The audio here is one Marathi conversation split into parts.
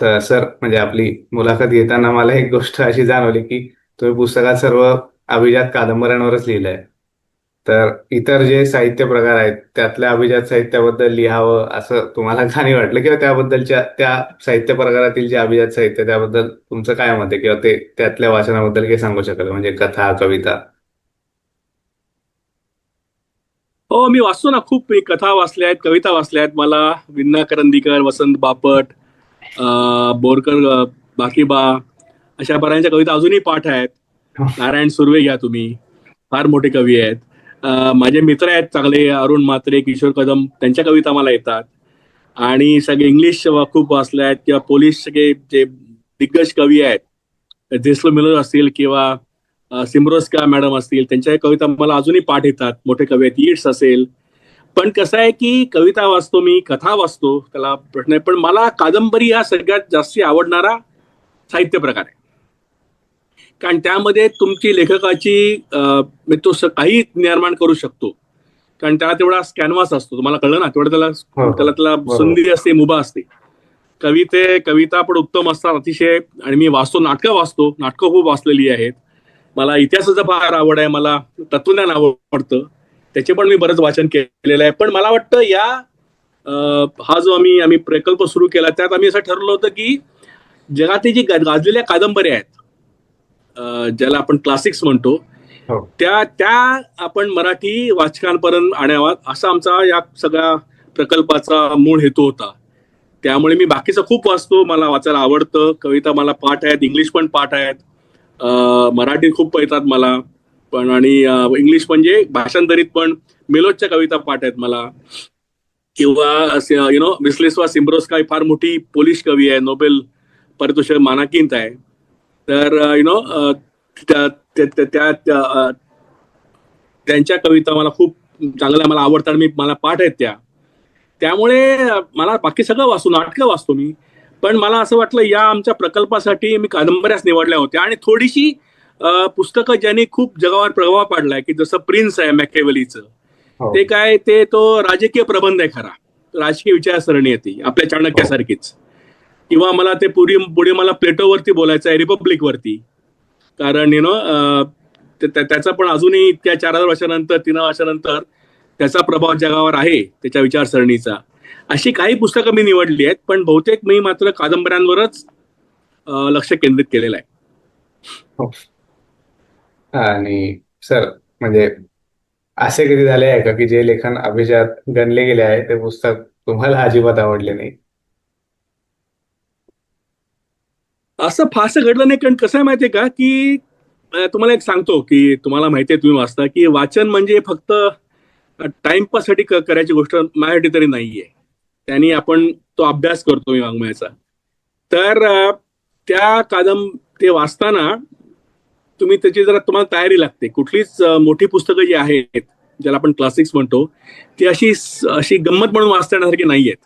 तर सर म्हणजे आपली मुलाखत घेताना मला एक गोष्ट अशी जाणवली की तुम्ही पुस्तकात सर्व अभिजात कादंबऱ्यांवरच लिहिलंय. तर इतर जे साहित्य प्रकार आहेत त्यातल्या अभिजात साहित्याबद्दल लिहावं असं तुम्हाला जाणी वाटलं? किंवा त्याबद्दलच्या त्या साहित्य प्रकारातील जे अभिजात साहित्य त्याबद्दल तुमचं काय मत आहे? किंवा ते त्यातल्या वाचनाबद्दल काही सांगू शकाल म्हणजे कथा कविता? हो मी वाचतो ना खूप. मी कथा वाचल्या आहेत कविता वाचल्या आहेत. मला विन्ना करंदीकर वसंत बापट बोरकर बाकीबा अशा बऱ्याचशा कविता अजूनही पाठ आहेत. नारायण सुर्वे घ्या तुम्ही. फार मोठे कवी आहेत. माझे मित्र आहेत चांगले अरुण म्हात्रे किशोर कदम त्यांच्या कविता मला येतात. आणि सगळे इंग्लिश खूप वाचले आहेत किंवा पोलिश सगळे जे दिग्गज कवी आहेत जेसलो मिलोर असतील किंवा सिमरोस्का मॅडम असतील त्यांच्या कविता मला अजूनही पाठ येतात. मोठे कवी आहेत. ईट्स असेल पण कसं आहे की कविता वाचतो मी कथा वाचतो त्याला प्रश्न आहे. पण मला कादंबरी हा सगळ्यात जास्ती आवडणारा साहित्य प्रकार आहे. कारण त्यामध्ये तुमची लेखकाची तो काही निर्माण करू शकतो. कारण त्याला तेवढा कॅनव्हास असतो. तुम्हाला कळलं ना? तेवढं त्याला हो. त्याला त्याला बरोबर. संधी असते मुभा असते. कविते कविता पण उत्तम असतात अतिशय. आणि मी वाचतो नाटकं वाचतो. नाटकं खूप वाचलेली आहेत. मला इतिहासाचं फार आवड आहे. मला तत्वज्ञान आवडतं. त्याचे पण मी बरंच वाचन केलेलं आहे. पण मला वाटतं या हा जो आम्ही आम्ही प्रकल्प सुरू केला त्यात आम्ही असं ठरवलं होतं की जगातील जी गाजलेल्या कादंबऱ्या आहेत ज्याला आपण क्लासिक्स म्हणतो हो. त्या त्या आपण मराठी वाचकांपर्यंत आणाव्यात असा आमचा या सगळ्या प्रकल्पाचा मूळ हेतू होता. त्यामुळे मी बाकीचं खूप वाचतो मला वाचायला आवडतं. कविता मला पाठ आहेत इंग्लिश पण पाठ आहेत. मराठी खूप येतात मला. पण आणि इंग्लिश म्हणजे भाषांतरित पण. मेलोजच्या कविता पाठ आहेत मला. किंवा यु नो विस्लेस्वा सिम्ब्रोस्का ही फार मोठी पोलिश कवी आहे नोबेल पारितोषिक मानाकिंत आहे. तर यु नो त्या त्यांच्या कविता मला खूप चांगल्या मला आवडतात मी मला पाठ आहेत त्या. त्यामुळे मला बाकी सगळं वाचतो नाटकं वाचतो मी. पण मला असं वाटलं या आमच्या प्रकल्पासाठी मी कादंबऱ्याच निवडल्या होत्या आणि थोडीशी पुस्तकं ज्यांनी खूप जगावर प्रभाव पाडलाय की जसं प्रिन्स आहे मॅकेवलीचं हो. ते काय ते तो राजकीय प्रबंध आहे खरा. राजकीय विचारसरणी आहे ती आपल्या चाणक्यासारखीच. किंवा मला ते पुढे पुढे मला प्लेटोवरती बोलायचं आहे रिपब्लिक वरती कारण यु नो त्याचा पण अजूनही इतक्या चार हजार वर्षानंतर तीन वर्षानंतर त्याचा प्रभाव जगावर आहे त्याच्या विचारसरणीचा. अशी काही पुस्तकं मी निवडली आहेत पण बहुतेक मी मात्र कादंबऱ्यांवरच लक्ष केंद्रित केलेलं आहे. आणि सर म्हणजे असे कधी झाले आहे का की जे लेखन अभिजात गणले गेले आहे ते पुस्तक तुम्हाला अजिबात आवडले नाही? असं फारसं घडलं नाही. कारण कसं आहे माहितीये का की तुम्हाला एक सांगतो की तुम्हाला माहितीये तुम्ही वाचता की वाचन म्हणजे फक्त टाइमपाससाठी करायची गोष्ट माझ्यासाठी तरी नाहीये. त्यांनी आपण तो अभ्यास करतो मी वाङ्मयाचा. तर त्या कादंब ते वाचताना तुम्ही त्याची जरा तुम्हाला तयारी लागते. कुठलीच मोठी पुस्तकं जी आहेत ज्याला आपण क्लासिक्स म्हणतो ती अशी अशी गंमत म्हणून वाचता येण्यासारखी नाही आहेत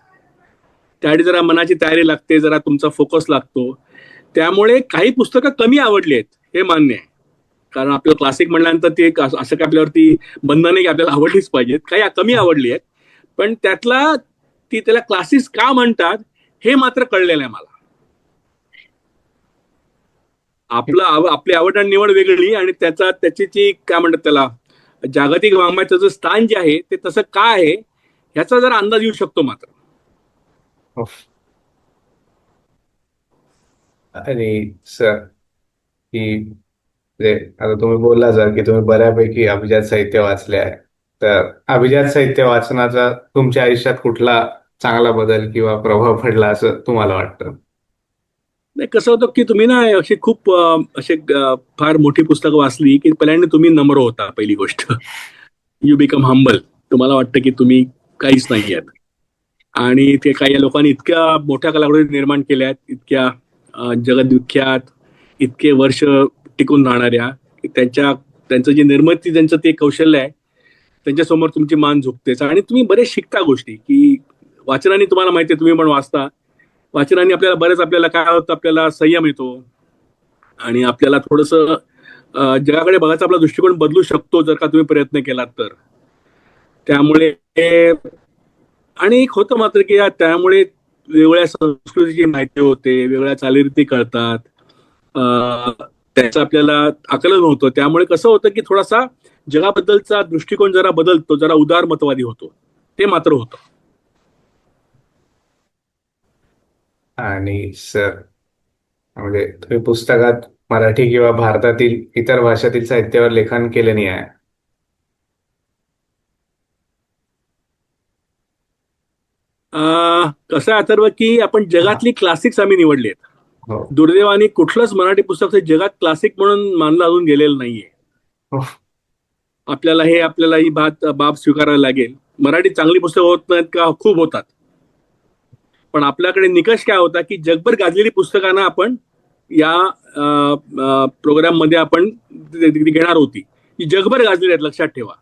त्यासाठी जरा मनाची तयारी लागते जरा तुमचा फोकस लागतो. त्यामुळे काही पुस्तकं कमी आवडली आहेत हे मान्य आहे. कारण आपलं क्लासिक म्हणल्यानंतर ते एक असं असं काय आपल्यावरती बंधन आहे की आपल्याला आवडलीच पाहिजेत. काही कमी आवडली आहेत पण त्यातला ती त्याला क्लासिक्स का म्हणतात हे मात्र कळलेलं आहे मला. आपलं आव- आपली आवड आणि निवड वेगळी आणि त्याचा त्याची जी काय म्हणतात त्याला जागतिक वाङ्मयाचं स्थान जे आहे ते तसं का आहे ह्याचा जरा अंदाज येऊ शकतो मात्र. आणि सर की आता तुम्ही बोलला सर की तुम्ही बऱ्यापैकी अभिजात साहित्य वाचले आहे तर अभिजात साहित्य वाचनाचा तुमच्या आयुष्यात कुठला चांगला बदल किंवा प्रभाव पडला असं तुम्हाला वाटतं? नाही कसं होतं की तुम्ही ना अशी खूप असे फार मोठी पुस्तकं वाचली की पहिल्यांदा तुम्ही नम्र होता पहिली गोष्ट. यू बिकम हंबल तुम्हाला वाटतं की तुम्ही काहीच नाही आहेत. आणि ते काही लोकांनी इतक्या मोठ्या कलाकृती निर्माण केल्या आहेत इतक्या अं, जगद्विख्यात इतके वर्ष टिकून राहणाऱ्या त्यांच्या त्यांचं जे निर्मिती त्यांचं ते कौशल्य आहे त्यांच्यासमोर तुमची मान झुकतेच. आणि तुम्ही बरेच शिकता गोष्टी की वाचनाने तुम्हाला माहिती आहे तुम्ही पण वाचता. वाचनाने आपल्याला बरेच आपल्याला काय होतं आपल्याला संयम येतो. आणि आपल्याला थोडस जगाकडे बघायचा आपला दृष्टिकोन बदलू शकतो जर का तुम्ही प्रयत्न केलात तर. त्यामुळे आणि एक होतं मात्र की त्यामुळे वेगवेगळ्या संस्कृतीची माहिती होते वेगळ्या चालीरीती कळतात. त्याचं आपल्याला आकलन होतं. त्यामुळे कसं होतं की थोडासा जगाबद्दलचा दृष्टिकोन जरा बदलतो जरा उदारमतवादी होतो. ते मात्र होतं. आणि सर म्हणजे तुम्ही पुस्तकात मराठी किंवा भारतातील इतर भाषातील साहित्यावर लेखन केले नाही आहे. अं, कसं आहे अथर्व की आपण जगातली क्लासिक्स आम्ही निवडली आहेत हो. दुर्दैवाने कुठलंच मराठी पुस्तक हे जगात क्लासिक म्हणून मानलं अजून गेलेलं नाहीये. हो. आपल्याला हे आपल्याला ही बात बाब स्वीकारायला लागेल. मराठी चांगली पुस्तकं होत नाहीत का? खूप होतात. पण आपल्याकडे निकष काय होता की जगभर गाजलेली पुस्तकांना आपण या प्रोग्राममध्ये आपण घेणार होती. ही जगभर गाजलेली आहेत लक्षात ठेवा.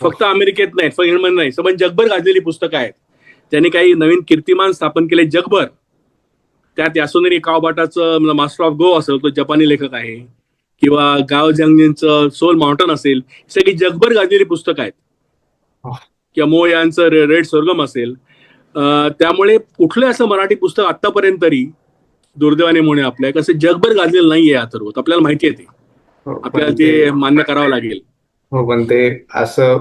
फक्त अमेरिकेत नाहीत फक्त इंग्लंड नाही पण जगभर गाजलेली पुस्तकं आहेत. त्यांनी काही नवीन कीर्तिमान स्थापन केले जगभर. त्यात यासुनेरी कावबाटाचं मास्टर ऑफ गो असेल तो जपानी लेखक आहे. किंवा गाव जंगजींचं सोल माउंटन असेल सगळी जगभर गाजलेली पुस्तक आहेत. किंवा मो यांचं रेड स्वर्गम असेल. त्यामुळे कुठलं असं मराठी पुस्तक आतापर्यंत तरी दुर्दैवाने म्हणून आपल्या कसं जगभर गाजलेलं नाहीये अथर्व आपल्याला माहिती आहे ते. हो, आपल्याला ते मान्य करावं लागेल. हो पण ते असं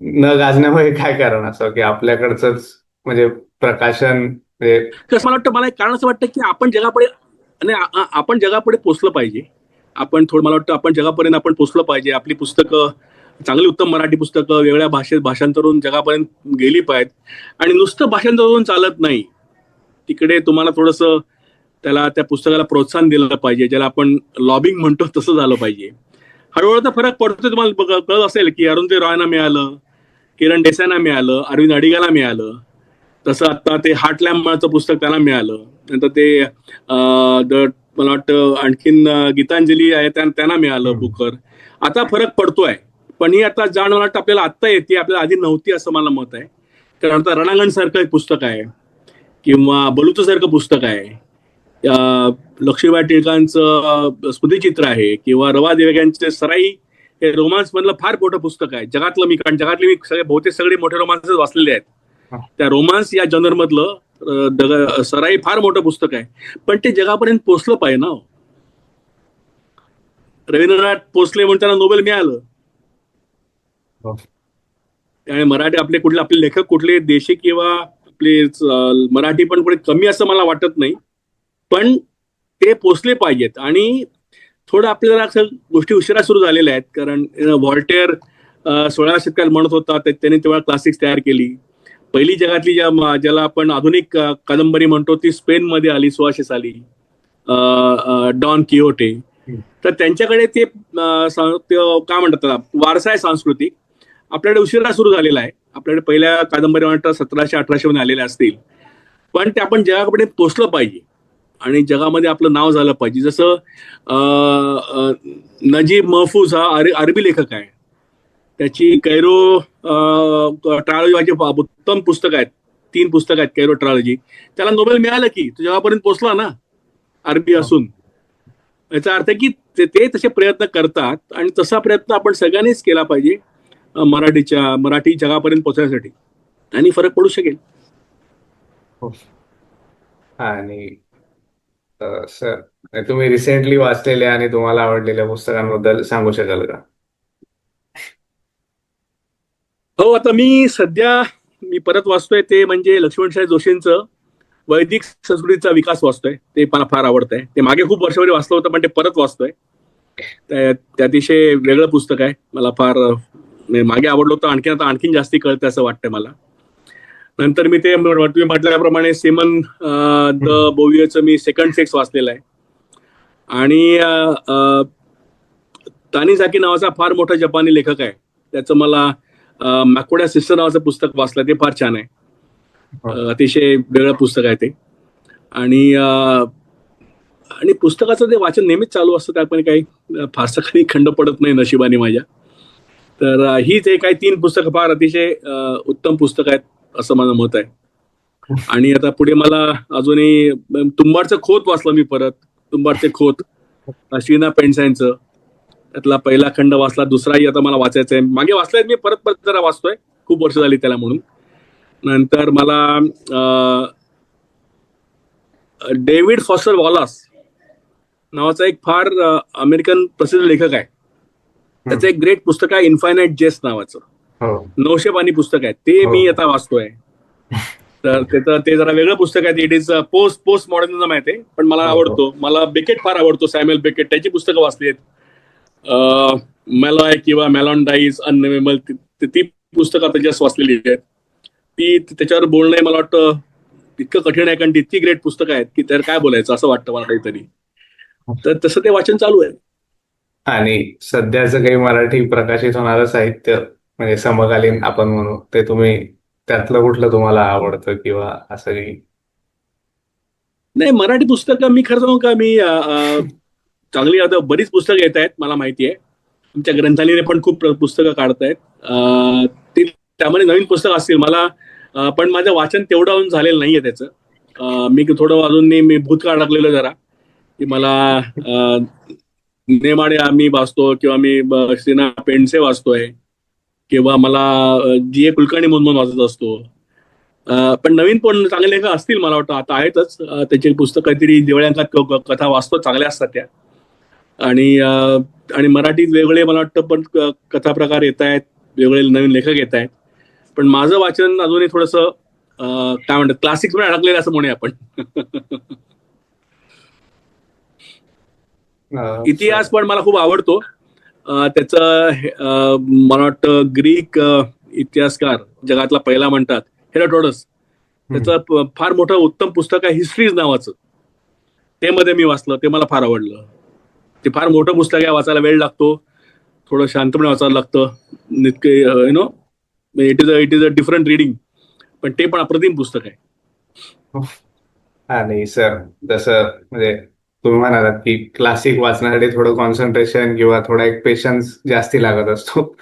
न गाजण्यामध्ये काय कारण असं की आपल्याकडचंच म्हणजे प्रकाशन म्हणजे कसं मला वाटतं मला एक कारण असं वाटतं की आपण जगापुढे आपण जगापुढे पोचलं पाहिजे. आपण थोडं मला वाटतं आपण जगापर्यंत आपण पोचलं पाहिजे. आपली पुस्तकं चांगली उत्तम मराठी पुस्तकं वेगळ्या भाषेत भाषांतरून जगापर्यंत गेली पाहिजेत. आणि नुसतं भाषांतरून चालत नाही. तिकडे तुम्हाला थोडंसं त्याला त्या पुस्तकाला प्रोत्साहन दिलं पाहिजे ज्याला आपण लॉबिंग म्हणतो तसं झालं पाहिजे. हळूहळू तर फरक पडतो तुम्हाला कळत असेल की अरुण रॉयना मिळालं किरण देसाईना मिळालं अरविंद अडिगाला मिळालं तसं आता ते हार्टलॅम्बचं पुस्तक त्यांना मिळालं. नंतर ते द- मला वाटतं आणखीन गीतांजली आहे त्या- त्यांना मिळालं. बुकर आता फरक पडतोय. पण ही आता जाण मला वाटतं आपल्याला आत्ता येते आपल्याला आधी नव्हती असं मला मत आहे कारण आता रणांगण सारखं एक पुस्तक आहे किंवा बलुचं सारखं पुस्तक आहे लक्ष्मीबाई टिळकांचं स्मृतिचित्र आहे किंवा रवा देवग्यांचे सराई हे रोमांस मधलं फार मोठं पुस्तक आहे जगातलं मी कारण जगातले मी सगळे बहुतेक सगळे मोठे रोमांस वाचलेले आहेत. त्या रोमांस या जनर मधलं सराई फार मोठं पुस्तक आहे पण ते जगापर्यंत पोचलं पाहिजे ना हो. रवींद्रनाथ पोचले म्हणून त्यांना नोबेल मिळालं. त्यामुळे मराठी आपले कुठले आपले लेखक कुठले देशी किंवा आपले मराठी पण कुठे कमी असं मला वाटत नाही. पण ते पोचले पाहिजेत आणि थोडं आपल्याला असं गोष्टी उशिरा सुरू झालेल्या आहेत. कारण व्हॉल्टेअर सोळाव्या शतकात म्हणत होता त्यांनी तेव्हा क्लासिक्स तयार केली. पहिली जगातली ज्या ज्याला आपण आधुनिक कादंबरी म्हणतो ती स्पेनमध्ये आली सोळाशे साली डॉन किओटे. तर त्यांच्याकडे ते काय म्हणतात वारसा आहे सांस्कृतिक. आपल्याकडे उशिरा सुरू झालेला आहे. आपल्याकडे पहिल्या कादंबरी म्हणतात सतराशे अठराशे मध्ये आलेल्या असतील. पण ते आपण जगाकडे पोचलं पाहिजे. आणि जगामध्ये आपलं नाव झालं पाहिजे. जसं नजीब महफूज हा अरे- अरबी लेखक आहे. त्याची कैरो ट्रायोलॉजी माझी उत्तम पुस्तक आहेत. तीन पुस्तक आहेत कैरो ट्रायोलॉजी. त्याला नोबेल मिळालं की तो जगापर्यंत पोचला ना अरबी असून. याचा अर्थ की ते तसे प्रयत्न करतात. आणि तसा प्रयत्न आपण सगळ्यांनीच केला पाहिजे. मराठीच्या मराठी जगापर्यंत पोहोचण्यासाठी. आणि फरक पडू शकेल. आणि अ, सर तुम्ही रिसेंटली वाचलेल्या आणि तुम्हाला आवडलेल्या पुस्तकांबद्दल सांगू शकाल का? हो आता मी सध्या मी परत वाचतोय ते म्हणजे लक्ष्मणशाही जोशींचं वैदिक संस्कृतीचा विकास वाचतोय. ते मला फार आवडतंय. ते मागे खूप वर्षापूर्वी वाचलं होतं पण ते परत वाचतोय. ते अतिशय वेगळं पुस्तक आहे. मला फार मागे आवडलं होतं आणखीन आता आणखीन जास्ती कळतं असं वाटतंय मला. नंतर मी ते तुम्ही म्हटल्याप्रमाणे सेमन द बोवियचं मी सेकंड सेक्स वाचलेलं आहे. आणि तानिझाकी नावाचा फार मोठा जपानी लेखक आहे. त्याचं मला मॅकोड्या सिस्टर नावाचं पुस्तक वाचलं ते फार छान आहे. अतिशय वेगळं पुस्तक आहे ते. आणि आणि पुस्तकाचं ते वाचन नेहमीच चालू असतं त्यामध्ये काही फारसं काही खंड पडत नाही नशिबाने माझ्या. तर हीच एक काही तीन पुस्तकं फार अतिशय उत्तम पुस्तक आहेत असं माझं मत आहे. आणि आता पुढे मला अजूनही तुंबाडचं खोत वाचलं मी परत तुंबाडचे खोत श्रीना पेंडसाईंचं त्यातला पहिला खंड वाचला दुसराही आता मला वाचायचा आहे. मागे वाचलाय मी परत परत जरा वाचतोय. खूप वर्ष झाली त्याला म्हणून. नंतर मला डेव्हिड फॉस्टर वॉलास नावाचा एक फार अमेरिकन प्रसिद्ध लेखक आहे. त्याचं एक ग्रेट पुस्तक आहे इन्फायनाइट जेस नावाचं. हो. नऊशे पानी पुस्तक आहे. ते मी हो. आता वाचतोय. तर त्याचं ते जरा वेगळं पुस्तक आहे. It is post post modernism आहे ते. पण मला हो. आवडतो. मला बेकेट फार आवडतो. सॅम्युअल बेकेट त्याची पुस्तकं वाचली आहेत. मॅलॉय किंवा मॅलॉन डाईज अननेमेबल ती पुस्तकं आता जस्ट वाचलेली आहेत. ती त्याच्यावर बोलणं मला वाटतं इतकं कठीण आहे. कारण ती इतकी ग्रेट पुस्तकं आहेत की त्यावर काय बोलायचं असं वाटतं मला काहीतरी. तर तसं ते वाचन चालू आहे. आणि सध्याचं काही मराठी प्रकाशित होणारं साहित्य म्हणजे समकालीन आपण म्हणू ते तुम्ही त्यातलं कुठलं तुम्हाला आवडतं किंवा असं काही? नाही मराठी पुस्तकं मी खरं सांगू का मी चांगली आता बरीच पुस्तकं येत आहेत मला माहिती आहे. आमच्या ग्रंथालयाने पण खूप पुस्तकं काढतायत अ, त्यामध्ये नवीन पुस्तकं असतील मला पण माझं वाचन तेवढं अजून झालेलं नाहीये त्याचं. मी थोडं अजून मी भूतकाळ टाकलेलं जरा की मला नेमाडे आम्ही वाचतो किंवा मी श्रीना पेंडसे वाचतोय किंवा मला जी ए कुलकर्णी म्हणून वाचत असतो. पण नवीन पण चांगले लेखक असतील मला वाटतं आता आहेतच. त्याचे त्याची पुस्तक काहीतरी दिवाळ्यांकात कथा वाचतो चांगल्या असतात त्या. आणि आणि मराठीत वेगळे मला वाटतं पण कथा प्रकार येत आहेत वेगळे नवीन लेखक येत आहेत. पण माझं वाचन अजूनही थोडंसं काय म्हणतात क्लासिक्समध्ये अडकलेलं असं म्हणूया आपण. इतिहास पण मला खूप आवडतो. त्याचं मला वाटतं ग्रीक इतिहासकार जगातला पहिला म्हणतात हेराटोडस त्याचं फार मोठं उत्तम पुस्तक आहे हिस्ट्रीज नावाचं. ते मध्ये मी वाचलं ते मला फार आवडलं. ते फार मोठं पुस्तक आहे वाचायला वेळ लागतो. थोडं शांतपणे वाचायला लागतं. इतके you know it is a it is a different reading पण ते पण अप्रतिम पुस्तक आहे. आणि सर जसं म्हणजे तुम्ही म्हणालात की क्लासिक वाचण्यासाठी थोडं कॉन्सन्ट्रेशन किंवा थोडा एक पेशन्स जास्ती लागत असतो.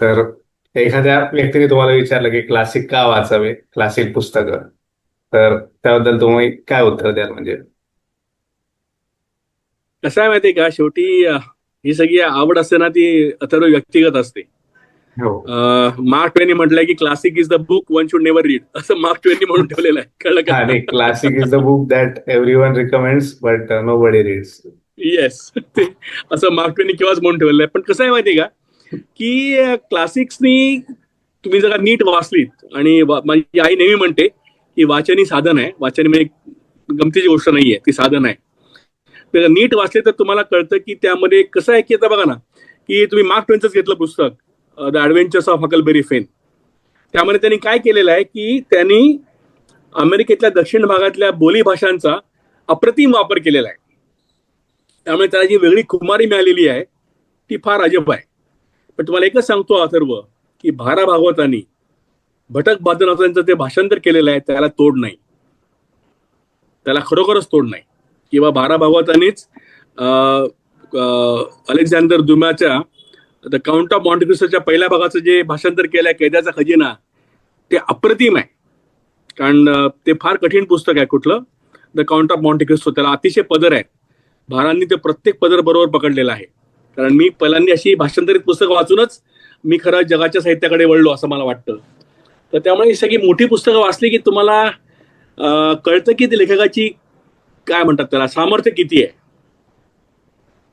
तर एखाद्या व्यक्तीने तुम्हाला विचारलं की क्लासिक का वाचावे? क्लासिक पुस्तकं. तर त्याबद्दल तुम्ही काय उत्तर द्याल म्हणजे? कसं आहे माहितीये का? शेवटी ही सगळी आवड असते ना ती अथर्व व्यक्तिगत असते. मार्क ट्वेनी म्हटलंय की classic is the book one should never read असं मार्क ट्वेनी म्हणून ठेवलेलं आहे. कळलं का? Classic is the book that everyone recommends but nobody reads yes ते असं मार्क ट्वेनी केव्हाच म्हणून ठेवलेलं आहे. पण कसं आहे माहितीये का? की क्लासिक्सनी तुम्ही जर नीट वाचलीत आणि माझी आई नेहमी म्हणते की वाचन ही साधन आहे. वाचन म्हणजे गमतीची गोष्ट नाहीये ती साधन आहे. तर नीट वाचले तर तुम्हाला कळतं की त्यामध्ये कसं आहे की आता बघा ना की तुम्ही मार्क ट्वेनचंच घेतलं पुस्तक. The adventures of Huckleberry Finn. त्यामध्ये त्यांनी काय केलेलं आहे की त्यांनी अमेरिकेतल्या दक्षिण भागातल्या बोली भाषांचा अप्रतिम वापर केलेला आहे. त्यामुळे त्याला जी वेगळी कुमारी मिळालेली आहे ती फार अजब आहे. पण तुम्हाला एकच सांगतो अथर्व की भारा भागवतांनी भटक बादनाथांचं जे भाषांतर केलेलं आहे त्याला तोड नाही. त्याला खरोखरच तोड नाही. किंवा भारा भागवतांनीच अं, अं, अलेक्झांडर दुम्याच्या द काउंट ऑफ मॉन्टिक्रिस्टोच्या पहिल्या भागाचं जे भाषांतर केलं आहे कैद्याचा खजिना ते अप्रतिम आहे. कारण ते फार कठीण पुस्तक आहे कुठलं. द काउंट ऑफ मॉन्टिक्रिस्टो त्याला अतिशय पदर आहे. भारांनी ते प्रत्येक पदर बरोबर पकडलेलं आहे. कारण मी पहिल्यांदा अशी भाषांतरित पुस्तकं वाचूनच मी खरं जगाच्या साहित्याकडे वळलो असं मला वाटतं. तर त्यामुळे ही सगळी मोठी पुस्तकं वाचली की तुम्हाला कळतं की ती लेखकाची काय म्हणतात त्याला सामर्थ्य किती आहे?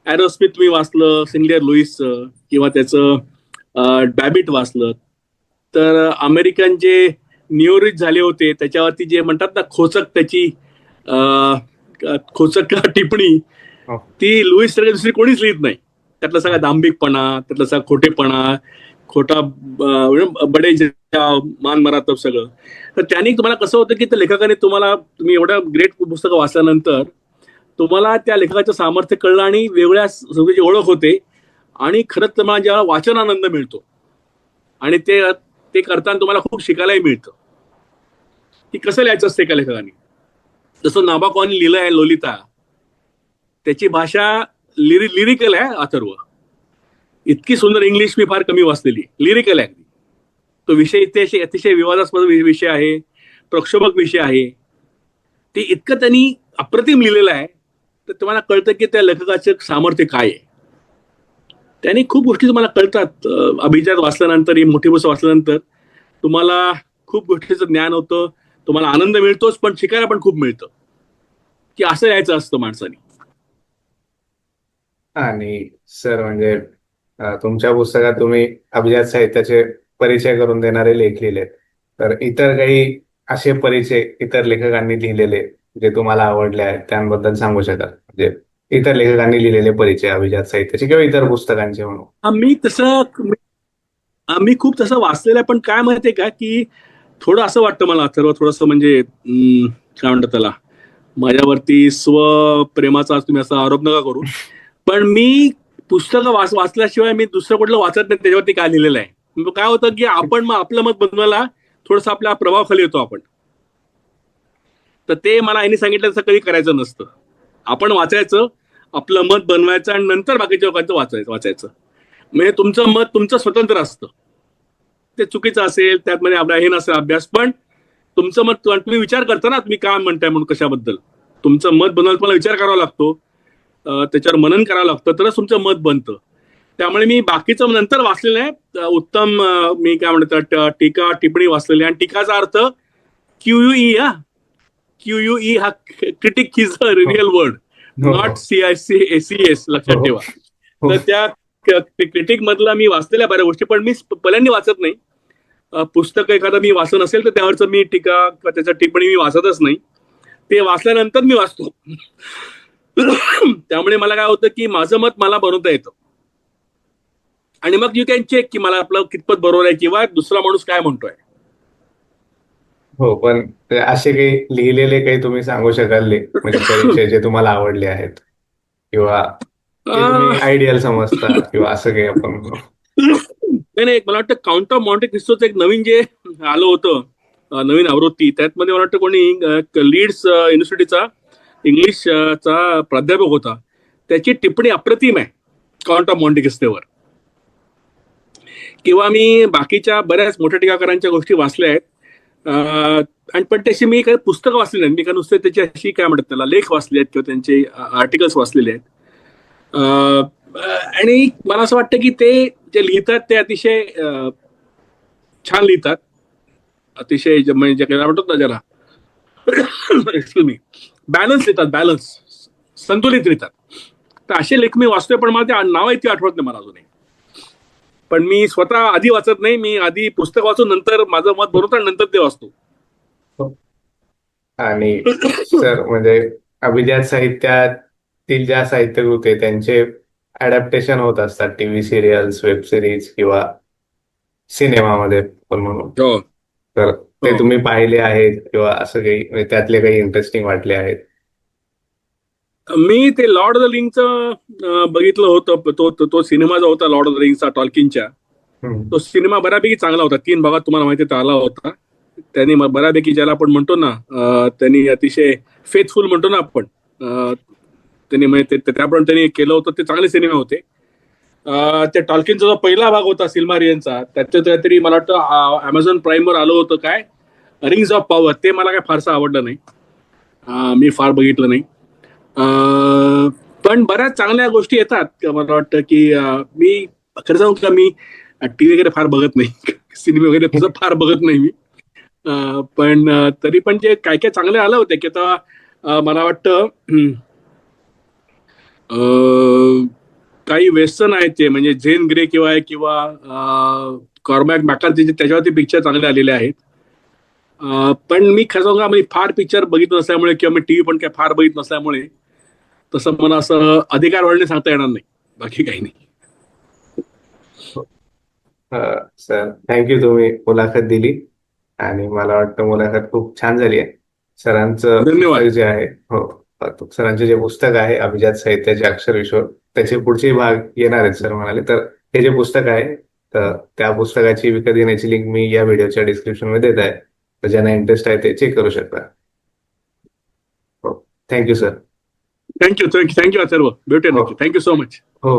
ॲरोस्मिथ मी वाचलं सिंग्लियर लुईसचं किंवा त्याचं डॅबिट वाचलं. तर अमेरिकन जे नियोरित झाले होते त्याच्यावरती जे म्हणतात ना खोचक त्याची खोचक टिप्पणी हो. ती लुईस सारखी दुसरी कोणीच लिहित नाही. त्यातला सगळा दांभिकपणा त्यातला सगळा खोटेपणा खोटा बडे मान मरातब सगळं. तर त्यांनी तुम्हाला कसं होतं की त्या लेखकाने तुम्हाला तुम्ही एवढ्या ग्रेट पुस्तकं वाचल्यानंतर तुम्हाला त्या लेखकाचं सामर्थ्य कळलं आणि वेगळ्या ओळख होते. आणि खरंच तुम्हाला जेव्हा वाचनानंद मिळतो. आणि ते ते करताना तुम्हाला खूप शिकायलाही मिळतं. की कसं लिहायचं असते एका लेखकाने? जसं नाबाकॉनी लिहिलं आहे लोलिता त्याची भाषा लिरि लिरिकल आहे अथर्व. इतकी सुंदर इंग्लिश मी फार कमी वाचलेली लिरिकल आहे. तो विषय इतिहास अतिशय विवादास्पद विषय आहे. प्रक्षोभक विषय आहे. ते इतकं त्यांनी अप्रतिम लिहिलेलं आहे तर तुम्हाला कळतं की त्या लेखकाचं सामर्थ्य काय आहे. त्यांनी खूप गोष्टी तुम्हाला कळतात. अभिजात वाचल्यानंतर मोठी पुस्तक वाचल्यानंतर तुम्हाला खूप गोष्टीचं ज्ञान होतं तुम्हाला आनंद मिळतोच पण शिकायला पण खूप मिळतं. की असं यायचं असतं माणसाने. आणि सर म्हणजे तुमच्या पुस्तकात तुम्ही अभिजात साहित्याचे परिचय करून देणारे लेख लिहिलेत तर इतर काही असे परिचय इतर लेखकांनी लिहिलेले जे तुम्हाला आवडले आहेत त्यांबद्दल सांगू शकाल. म्हणजे इतर लेखकांनी लिहिलेले परिचय अभिजात साहित्याचे किंवा इतर पुस्तकांचे म्हणून. आम्ही तसं आम्ही खूप तसं वाचलेलं आहे पण काय माहितीये का की थोडं असं वाटतं मला सर्व थोडस म्हणजे काय म्हणतात त्याला माझ्यावरती स्वप्रेमाचा तुम्ही असा आरोप नका करू. पण मी पुस्तकं वाच वाचल्याशिवाय मी दुसरं कुठलं वाचत नाही त्याच्यावरती काय लिहिलेलं आहे. काय होतं की आपण मग आपलं मत बनवायला थोडंसं आपल्या प्रभावाखाली येतो आपण. तर ते मला यांनी सांगितलं तसं कधी करायचं नसतं. आपण वाचायचं आपलं मत बनवायचं आणि नंतर बाकीच्या लोकांचं वाचायचं वाचायचं. म्हणजे तुमचं मत तुमचं स्वतंत्र असतं. ते चुकीचं असेल त्यात मध्ये आपला हे नसेल अभ्यास पण तुमचं मत तुम्ही विचार करता ना तुम्ही काय म्हणताय म्हणून कशाबद्दल? तुमचं मत बनवायला तुम्हाला विचार करावा लागतो. त्याच्यावर मनन करावं लागतं तरच तुमचं मत बनतं. त्यामुळे मी बाकीचं नंतर वाचलेलं आहे. उत्तम मी काय म्हणतो टीका टिप्पणी वाचलेली आणि टीकाचा अर्थ क्यू यू ई हा. क्यू यू ई हा critic is a real word. Not C I C C S लक्षात हो. ठेवा हो. तर त्या क्रिटिक मधला मी वाचलेल्या बऱ्या गोष्टी पण मी पहिल्यांदा वाचत नाही पुस्तक एखादं मी वाचन असेल तर त्यावरचं मी टीका किंवा त्याच्या टिप्पणी मी वाचतच नाही ते वाचल्यानंतर मी वाचतो त्यामुळे मला काय होतं की माझं मत मला बनवता येतं आणि मग यू कॅन चेक की मला आपलं कितपत बरोबर आहे किंवा दुसरा माणूस काय म्हणतोय हो पण ते असे काही लिहिलेले काही तुम्ही सांगू शकाल ले- म्हणजे परिचय जे तुम्हाला आवडले आहेत. किंवा ते तुम्ही आयडियल समजता किंवा असं काही आपण म्हणू. नाही नाही मला वाटतं काउंट ऑफ मॉन्टे क्रिस्टोचं एक नवीन जे आलं होतं अं, नवीन आवृत्ती त्यात मध्ये मला वाटतं कोणी लीड्स युनिव्हर्सिटीचा इंग्लिश अं, चा प्राध्यापक होता. त्याची टिप्पणी अप्रतिम आहे काउंट ऑफ मॉन्टे क्रिस्टोवर किंवा मी बाकीच्या बऱ्याच मोठ्या टीकाकारांच्या गोष्टी वाचल्या आहेत. आणि पण त्याची मी काही पुस्तकं वाचली नाहीत. मी का नुसते त्याची अशी काय म्हणतात त्याला लेख वाचले आहेत किंवा त्यांचे आर्टिकल्स वाचलेले आहेत. आणि मला असं वाटतं की ते जे लिहितात ते अतिशय छान लिहितात. अतिशय म्हणजे काय ना ज्याला. एक्सक्यूज मी बॅलन्स लिहितात बॅलन्स संतुलित लिहितात. तर असे लेख मी वाचतोय पण मला ते नाव ती आठवत नाही मला अजूनही. पण मी स्वतः आधी वाचत नाही मी आधी पुस्तक वाचून नंतर माझं मत आणि नंतर ते वाचतो. आणि सर म्हणजे अभिजात साहित्यातील ज्या साहित्यकृती आहेत, त्यांचे अडॅप्टेशन होत असतात. टीव्ही सिरियल्स वेब सिरीज किंवा सिनेमामध्ये पण म्हणून. हो. तर ते हो. तुम्ही पाहिले आहेत किंवा असं काही म्हणजे त्यातले काही इंटरेस्टिंग वाटले आहेत? मी ते लॉर्ड ऑफ द रिंगचं बघितलं होतं तो तो- तो सिनेमा जो होता लॉर्ड ऑफ द रिंगचा टॉल्किनच्या. तो सिनेमा बऱ्यापैकी चांगला होता. तीन भागात तुम्हाला माहिती आला होता. त्यांनी बऱ्यापैकी ज्याला आपण म्हणतो ना त्यांनी अतिशय फेथफुल म्हणतो ना आपण त्यांनी म्हणजे त्याप्रमाणे त्यांनी केलं होतं. ते चांगले सिनेमे होते. त्या टॉल्किनचा जो पहिला भाग होता सिल्मारियनचा त्याच्यात काहीतरी मला वाटतं अमेझॉन प्राईमवर आलं होतं काय? रिंग्स ऑफ पॉवर ते मला काय फारसं आवडलं नाही. मी फार बघितलं नाही. पण बऱ्याच चांगल्या गोष्टी येतात. मला वाटतं की मी खरं सांगू का मी टीव्ही वगैरे फार बघत नाही. सिनेमे वगैरे तसं फार बघत नाही मी. पण तरी पण जे काय काय चांगले आलं होते की आता मला वाटतं काही वेस्टर्न आहेत ते. म्हणजे झेन ग्रे किंवा किंवा कॉर्मॅक मॅकार्थी त्याच्यावरती पिक्चर चांगले आलेले आहेत. पण मी खरं सांगू का मी फार पिक्चर बघित नसल्यामुळे किंवा मी टीव्ही पण काय फार बघित नसल्यामुळे तसं मला असं अधिकार वळणे सांगता येणार नाही. बाकी काही नाही. सर थँक्यू तुम्ही मुलाखत दिली आणि मला वाटतं मुलाखत खूप छान झाली आहे. सरांचं धन्यवाद. जे आहे हो सरांचे जे पुस्तक आहे अभिजात साहित्याचे अक्षर विश्व त्याचे पुढचे भाग येणार आहेत सर म्हणाले. तर हे जे पुस्तक आहे तर त्या पुस्तकाची विकत घेण्याची लिंक मी या व्हिडिओच्या डिस्क्रिप्शनमध्ये देत आहे. तर ज्यांना इंटरेस्ट आहे ते चेक करू शकता. हो thank you sir thank you thank you thank you Atharva भेटूया. नक्की थँक्यू सो मच हो